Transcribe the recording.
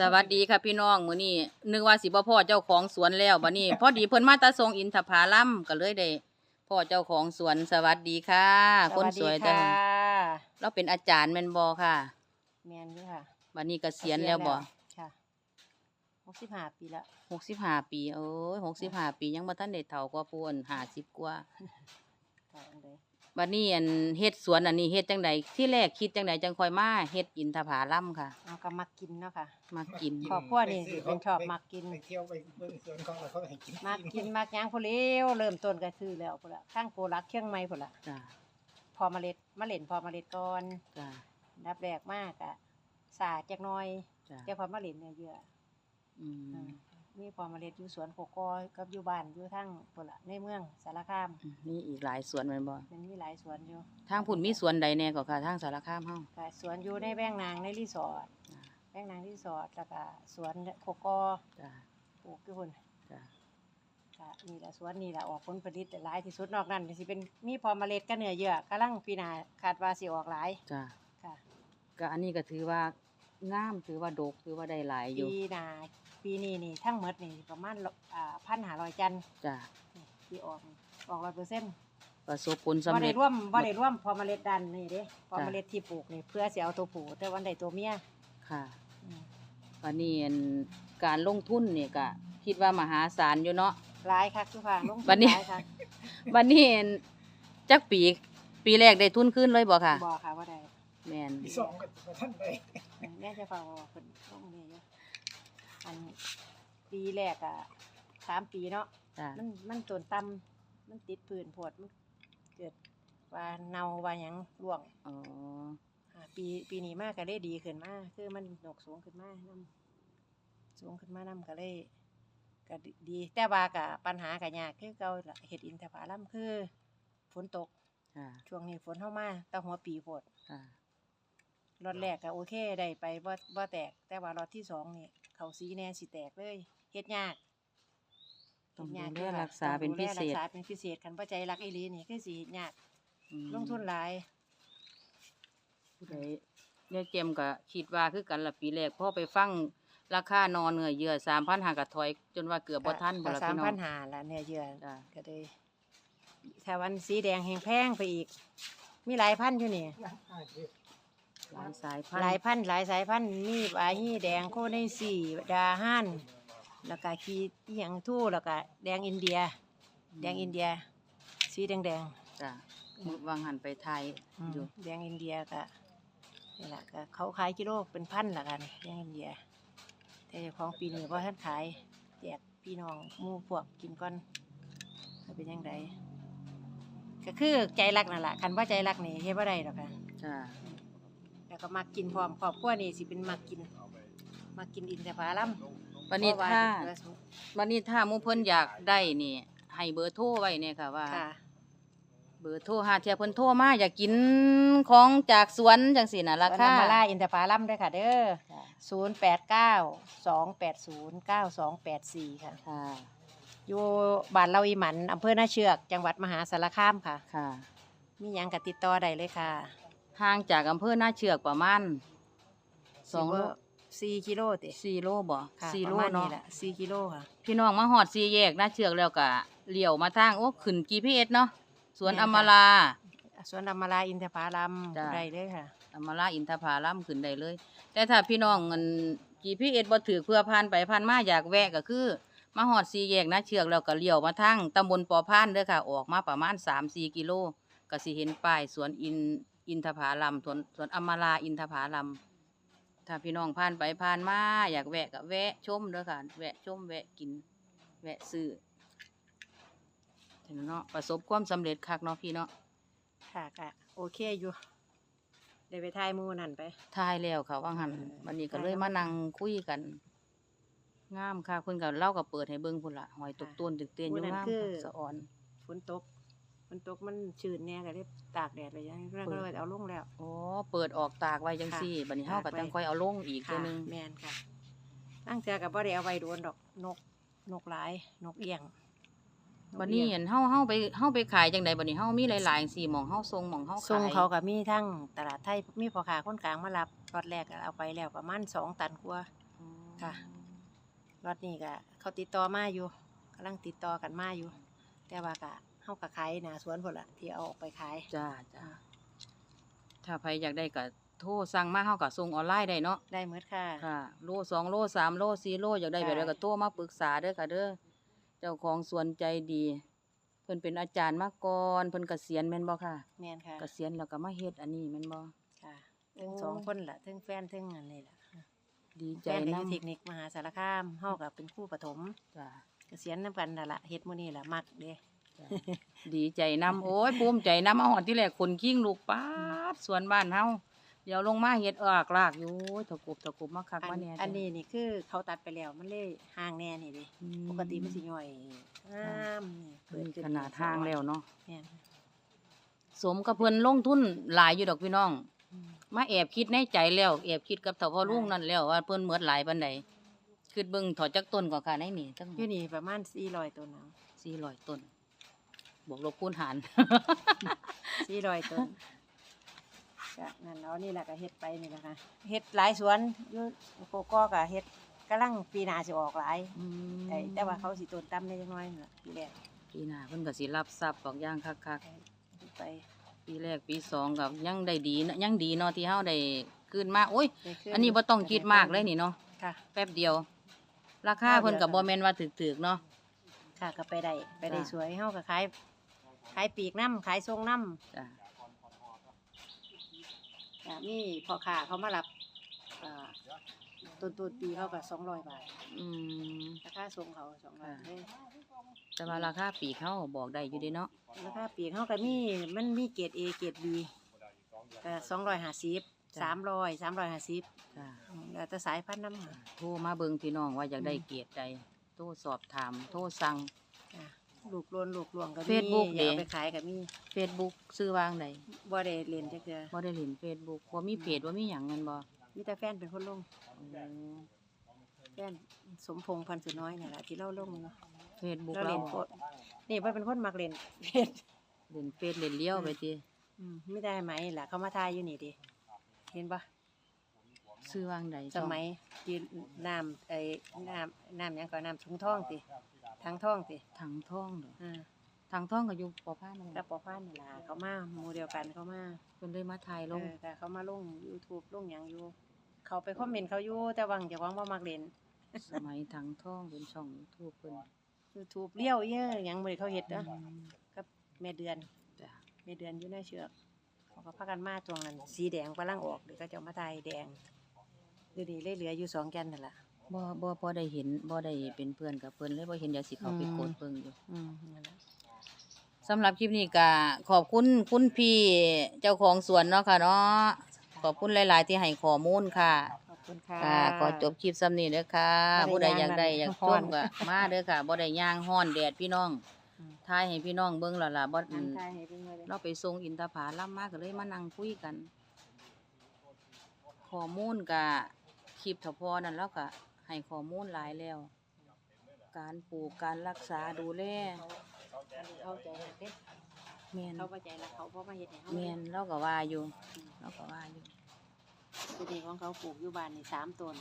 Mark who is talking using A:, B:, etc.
A: สวัสดีค่ะพี่น้องมื้อนี้นึกว่าสิบ่พ่อเจ้าของสวนแล้วบัดนี้ พอดีเพิ่นมาตาทรงอินทผลัมก็เลยได้พ่อเจ้าของสวนสวัสดีค่ะ คนสวย
B: ส
A: แต่
B: วัสดีค่ะ
A: เราเป็นอาจารย์แม่นบ่ค่ะ
B: แมนอยู่ค่ะ
A: บัดนี้เกษียณแล้วบ่
B: ค่ะหกสิบห้าปีละ
A: 65ปีโอ้ย65ปียังบ่ทันได้เฒ่ากว่าผู้อื่น50กว่า
B: ค่ะอันใด
A: บัดนี้อันเฮ็ดสวนอันนี้เฮ็ดจังไดที่แรกคิดจังไดจังค่อยมาเฮ็ดอินทผลัมค่ะ
B: เอาก็มักกินเนาะค่ะ
A: มากิน
B: ครอบครัวนี่สิเป็นชอบมักกิน
C: ไปเที่ยวไปเบิ่งสวนเขาแล้วเขาให้กิน
B: มักกินมักหยังพอเลี้ยวเริ่มต้นก็ซื้อแล้วพุ่นละข้างโกลักเชียงใหม่พุ่นละ
A: จ้า
B: พอเมล็ดมะเล่นพอเมล็ดก่อน
A: จ้า
B: อันดับแรกมากอะสาจักหน้อย
A: จ้า
B: จักพอมะเล่นเนี่ยเยอะ
A: อืม
B: มี พอเมล็ดอยู่สวนโกโก้กับอยู่บ้านอยู่ทั้งพุ่นละในเมืองสารคาม
A: มีอีกหลายสวนแม่นบ่
B: มันมีหลายสวนอยู่
A: ทางพุ่นมีสวนใดแน่ก็ค่ะทางสารคามเฮา
B: ก็สวนอยู่ในแบงนางในรีสอร์ท
A: จ้า
B: แบงนางรีสอร์ทแล้วก็สวนโกโก้
A: จ้า
B: ปลูกอยู่พุ่น
A: จ้า
B: ก็นี่แหละสวนนี่แหละออกผลผลิตหลายที่สุดนอกนั้นก็สิเป็นมีพอเมล็ดก็เนื้อเยอะกำลังปีหน้าคาดว่าสิออกหลาย
A: จ้า
B: ค่ะ
A: ก็อันนี้ก็ถือว่างามถือว่าดกถือว่าได้หลายอยู่
B: ปีหน้า ปีนี้นี่ทั้งหมดนี่ประมาณอ่าพันหาร้อยจัน
A: จ้า
B: ที่ออกนี่ออกร้อยเปอร์เซ็นต์
A: ประสบผลสำ
B: บ่
A: เร็
B: ได้
A: จ
B: ร่วมบ่ได้ร่วมพอเมล็ดดันนี่เด้พอ
A: จ้ะ
B: เมล็ดที่ปลูกนี่เพื่อสิเอาตัวผู้แต่วันใดตัวเมีย
A: ค่ะ
B: อืม
A: วันนี้อันการลงทุนเนี่ยก็คิดว่ามหาศาลอยู่เนาะ
B: หลายคักทุกค่ะลงทุ
A: บัดนี้
B: หลายคัก
A: วันนี้อันจักปีปีแรกได้ทุนขึ้นเลยบ่ค่ะ
B: บ่ค่ะว่าได้
A: แม่น
C: มีสองก็บ่ท่านได้
B: แม่จะฟังว่าเพิ่นลงนี่อยู่ อันปีแรกอะสามปีเนาะ
A: จ้า
B: มันมันต้นต่ำมันติดพื้นโพดมันเกิดว่าเนาว่าหยังร่วง
A: อ๋อ
B: อ่าปีปีนี้มากก็ได้ดีขึ้นมาคือมันหนกสูงขึ้นมานํสูงขึ้นมานํก็เลยก็ดีดีแต่ว่าก็ปัญหาก็ยากคือเก่าล่ะเฮ็ดอินทผลัมคือฝนตก
A: จ้า
B: ช่วงนี้ฝนเข้ามาแตั้งหัวปีโพด
A: จ้าร
B: อดแรกก็โอเคได้ไปบ่บ่แตก แต่ว่ารอดที่สองนี่ เขาสีแน่สิแตกเลยเฮ็ดยาก
A: ต้อง
B: เฮ็
A: ดู
B: ยาก
A: แล
B: อยู่ค่ะ
A: รักษาเป็น
B: ต้อง
A: พิ
B: ดูแล
A: เศษ
B: รักษาเป็นพิเศษคันบ่ใจรักอีหลีนี่คือสิเฮ็ดยาก
A: อืม
B: ลงทุนหลาย
A: ผู้ใดเนี่ยเจมก็คิดว่าคือกันละปีแรกพอไปฟังราคานอนเนื้อเยื่อ3,000หากระถอย จนว่าเกือบบ่ทันบ่
B: ก็
A: ล่ะ
B: สา
A: พี่
B: ม
A: น้อ
B: พั
A: ง
B: นหาละเนื้อเยื่อ
A: จ้า
B: ก็เลยถ้าวันสีแดงแหงแพงไปอีก มีหลายพันธุ์อยู่นี่
A: หลายสายพัน
B: หลาย
A: ธุ์
B: พันธุ์หลายสายพันธุ์มีบาฮีแดงโคไนสีดาฮันแล้วก็ขีอีหยังทู่แล้วก็แดงอินเดีย แดงอินเดีย สีแดงแดง
A: จ้ะมื้อวางหันไปไทย
B: ๆอืม
A: อยู่
B: แดงอินเดียก็นี่แหละก็เขาขายกิโลเป็นพันละกันแดงอินเดีย แต่เจ้าของปีนี้ว่าท่านขายแจกพี่น้องหมู่พวกกินก่อนว่าเป็นยังไงก็คือใจรักนั่นแหละคันว่าใจรักนี่เฮ็ดบ่ได้หรอกค่ะ
A: จ้ะ
B: แล้วก็มักกินพร้อมครอบครัวนี่สิเป็นมักกินมักกินอินทผลัม
A: วันนี้
B: เพระ
A: ถ้า
B: เพื่อสุข
A: วันนี้ถ้าหมู่เพิ่นอยากได้นี่ให้เบอร์โทรไว้เนี่ยค่ะว่า
B: ค่ะ
A: เบอร์โทรหาเทียเพิ่นโทรมาอยากกินของจากสวนจังซี่น่ะรา
B: รา
A: คา
B: คามาล่าอินทผลัมด้วยค่ะเด้อ
A: จ้ะ
B: ศูนย์แปดเก้าสองแปดศูนย์เก้าสองแปดสี่ค่ะ
A: ค่ะ
B: อยู่บ้านเราอีหมันอำเภอนาเชือก จังหวัดมหาสารคามค่ะ
A: ค่ะ
B: มีหยังก็ติดต่อได้เลยค่ะ
A: ห่างจากอำเภอหน้าเชือกประมาณสองโล
B: สี่กิโลติ
A: สี่โลบ่
B: ค่ะ
A: สี่
B: ป
A: โล
B: ระมาณ
A: เนาะ
B: นี้แหละสี่กิโลค่ะ
A: พี่น้องมาฮอดสี่แยกหน้าเชือกแล้วก็เลี้ยวมาทางโอ้ขึ้น GPS เนาะสวน
B: แม่
A: อนม
B: ค่ะ
A: รา
B: สวนอำมาลาอินทผลัม
A: จ้ะ
B: ได้เลยค่ะ
A: อำมาราอินทผลัมขึ้นได้เลย แต่ถ้าพี่น้องเงิน GPS บ่ถือเพื่อผ่านไปผ่านมาอยากแวะก็คือ มาฮอดสี่แยกหน้าเชือกแล้วก็เลี้ยวมาทางตำบลปอพานเด้อค่ะ ออกมาประมาณ3-4กิโลก็สิเห็นป้ายสวนอิน อินทผลัมสวนสวนอำมาราอินทผลัมถ้าพี่น้องผ่านไปผ่านมาอยากแวะก็แวะชมเด้อค่ะ แวะชมแวะกิน แวะซื้อเห็นเนาะประสบความสำเร็จคักเนาะพี่เนาะ
B: ค่ะก็โอเคอยู่ได้ไปทายหมูนั่นไป
A: ทายแล้วค่ะว่างหัน
B: เออ
A: วันนี้ก็
B: ทาย
A: เลย
B: แล้ว
A: มานั่งคุยกัน งามค่ะเพิ่นก็เล่าก็เปิดให้เบิ่งพุ่นละหอยตกต้นตึกเตียนอยู่
B: มื้อนั้น
A: งาม
B: คือ
A: ค่ะสะอ่อน
B: ฝนตก ฝนตกมันชื้นแน่ก็เลยตากแดดไปยังแล้วก็เลยเอาลงแล้ว
A: โอ้เปิดออกตากไว้จังซี่
B: ค่ะ
A: บัดนี้เฮาก็
B: ตากไว้
A: จังค่อยเอาลงอีกเทื่อ
B: ค่ะ
A: นึง
B: แมนค่ะตั้งเจอกับบ่ได้เอาไว้โดนดอกนกนกหลาย นกเอี้ยง
A: บัดนี้
B: ก
A: เห็
B: เอี้ยง
A: นเฮาเฮาไปเฮาไปขายจังไดบัดนี้เฮามีหลายๆจังซี่หม่องเฮาส่งหม่องเฮาขาย
B: ส่งเขากับมีทั้งตลาดไทยมีพ่อค้าคนกลางมารับรอดแรกก็เอาไปแล้วประมาณสองตันกว่า
A: อ๋อ
B: ค่ะรถนี้ก็เขาติดต่อมาอยู่กำลังติดต่อกันมาอยู่ แต่ว่าก็ เฮาก็ขายหน้าสวนพุ่นละที่เอาออกไปขาย
A: จ้าจ้าถ้าใครอยากได้ก็โทรสั่งมาเฮาก็ส่งออนไลน์ได้เนาะ
B: ได้หมดค่ะ
A: ค่ะ โลสองโลสามโลสี่โลอยากได้แบบใดก็โทรมาปรึกษาเด้อค่ะเด้อเจ้าของสวนใจดี เพิ่นเป็นอาจารย์มาก่อนเพิ่นเกษียณแม่นบ่ค่ะ
B: แม่นค่ะ
A: เกษียณแล้วก็มาเฮ็ดอันนี้แม่นบ่
B: ค่ะทั้งสองคนล่ะทั้งแฟนทั้งอันนี้ล่ะ
A: ดี
B: แฟ
A: ใจ
B: นก็อ
A: นํ
B: ยู่เทคนิคมหาสารคามเฮาก็เป็นครู่ปฐม
A: จ้า
B: เกษียณนำกันนั่นล่ะเฮ็ดมื้อนี้ล่ะมักเด้
A: จ้ะ ดีใจนํโอ้ยภูมิใจนํมาฮอดที่แรกคนคิงลูกป๊าดสวนบ้านเฮาเดี๋ยวลงมาเฮ็ดอากลากอยู่โอ้ยตะกบตะกบมาคัก
B: อั
A: มานแหน่
B: อันนี้นี่คือเขาตัดไปแล้วมันเลยห่างแน่นี่เดิ
A: อื
B: ปกติมันสิย่อยงามนี่
A: นี่
B: ขึ้
A: ขนาดทางแล้วเนาะ
B: แม่น
A: สมกับเพิ่นลงทุนหลายอยู่ดอกพี่น้อง
B: อืม
A: มาแอบคิดในใจแล้ว แอบคิดกับเฒ่าพ่อลุงนั่นแล้วว่าเพิ่นเหมือดหลายปานใดคิดเบิ่งถอดจักต้นก่อนค่ะในนี่จัง
B: อยู่นี่ประมาณ400ต้นเนาะ
A: 400ต้น บวกลบคูณหาร
B: 400ต้นก็นั่นเนาะนี่แหละก็เฮ็ดไปนี่แหละค่ะเฮ็ดหลายสวนอยู่โกโก้ก็เฮ็ดกำลังปีหน้าสิออกหลาย
A: อืม
B: แต่แต่ว่าเขาสิต้นต่ำได้จักหน่อยนั่นล่ะปีแรก
A: ปีหน้าเพิ่นก็สิรับทรัพย์บอกอย่างคัก
B: ไป
A: ๆปีแรกปีสองก็ยังได้ดีนะยังดีเนาะที่เฮาได้คืนมาโอ้ย
B: ได้ขึ้
A: อันนี้บ่ต้องคิดมากเลยนี่เนาะ
B: ค่ะ
A: แป๊บเดียว ราคาเพิ่นก็บ่แม่นว่าถึกๆเนาะ
B: ค่ะก็ไปได้ไปได้
A: จ้ะ
B: สวยเฮาก็ขาย ขายปีกน้ำขายทรงน้ำ
A: จ้ะ
B: จ้ะมีพ่อค้าเขามารับเอ่อต้นต้นปีเขาก็สองร้อยบาท
A: อืม
B: ราคาส่งเขาสองร้อย
A: ค่ะแต่ว่าราคาปีกเขาบอกได้อยู่เด้เนาะ
B: ราคาปีกเขาก็มีมันมีเกรดเอเกรดบีก็สองร้อยห้าสิบสามร้อยสามร้อยห้าสิบ
A: จ้ะ
B: แล้วแต่สายพันธุ์น้ำค่ะ
A: โทรมาเบิ่งพี่น้องว่าอยากได้เกียรติใดโทรสอบถาม โทรสั่ง
B: จ้ะ ลูกโลนลูกหลวงก็มี
A: Facebook
B: อยากเอา
A: เด้
B: ไปขายก็มี
A: Facebook ซื้อวางใด
B: บ่ได้เรียนจักเทื่อ
A: บ่ได้เล่น Facebook บ่มีเพจบ่มีหยังแม่นบ่
B: มีแต่แฟนเป็นคนลง
A: อืม
B: แฟนสมพงษ์พันธุ์สุน้อยนี่แหละที่เล่าลงเนาะ
A: Facebook
B: เรา
A: เรา
B: เล่นโพสต์นี่เพิ่นเป็นคนมักเล่นเฟซ
A: เล่นเฟซเล่นเลี้ยวไปติ
B: อืมไม่ได้ไหมล่ะ เขามาทายอยู่นี่ดิเห็นปะ
A: ซื้อวางใด
B: สมัยที่น้ำไอ้น้ำน้ำหยังก็น้ำถุงท่องติ ทางท่องติ
A: ถังทองเด้อ
B: อ่า
A: ถังทองก็อยู่ปอพานนั่นแห
B: กั
A: ละ
B: บปอพานนี่ล่ะเขามาหมู่เดียวกันเขามา
A: เพิ่นเลยมาถ่ายล
B: เองอแต่เขามาลง YouTube ลงหยังอยู่ เขาไปคอมเมนต์เขาอยู่แต่วังจะวังว่ามักเล่น
A: สมัยถังทองเป็นช่อง YouTube เพิ่น
B: YouTube เลี้ยวเยอะหยังบ่ได้เขาเฮ็ดเด้อ
A: อืม
B: กับแม่เดือน
A: จ้ะ
B: แม่เดือนอยู่ในเชือกเขาก็พากันมาตรงนั้นสีแดงกำลังออกเดี๋ยวก็จะเอามาทายแดงเดี๋ยวนี้เลยเหลืออยู่สองแกนนั่นล่ะ
A: บ่บ่บ่ได้เห็นบ่ได้เป็นเพื่อนกับเพิ่นเลยบ่เห็นเดี๋ยวสิเข้าไป
B: อืม
A: กดเบิ่งอยู่
B: อืมนั่นล่ะ
A: สำหรับคลิปนี้ก็ขอบคุณคุณพี่เจ้าของสวนเนาะค่ะเนาะขอบคุณหลาย ๆ ที่ให้ข้อมูลค่ะ
B: ขอบคุณค่ะ
A: ค่ะขอจบคลิปซ้ำนี้เด้อค่ะ
B: บ่
A: ผู้
B: ได้
A: ใดอยากได้
B: ย่าง
A: อยาก
B: ร้
A: ช
B: อน
A: มก็มาเด้อค่ะบ่ได้ย่างฮ้อนแดดพี่น้อง
B: อืม
A: ทายให้พี่น้องเบิ่งและล่ะบ่
B: น้ำทายให้เพิ่นเลย
A: เราไปส่งอินทผลัมมาก็เลยมานั่งคุยกันข้อมูลก็คลิปเฉพาะนั่นแล้วก็ ให้ข้อมูลหลายแล้ว การปลูกการรักษาดูแล
B: อันนี้เข้าใจเด้
A: แม่น
B: เขาเข้าใจแล้วเขาบ่มาเฮ็ดให้เฮา
A: แม่นเราก็ว่าอยู่เราก็ว่าอยู่
B: ทีนี้ของเขาปลูกอยู่บ้านนี่สามต้น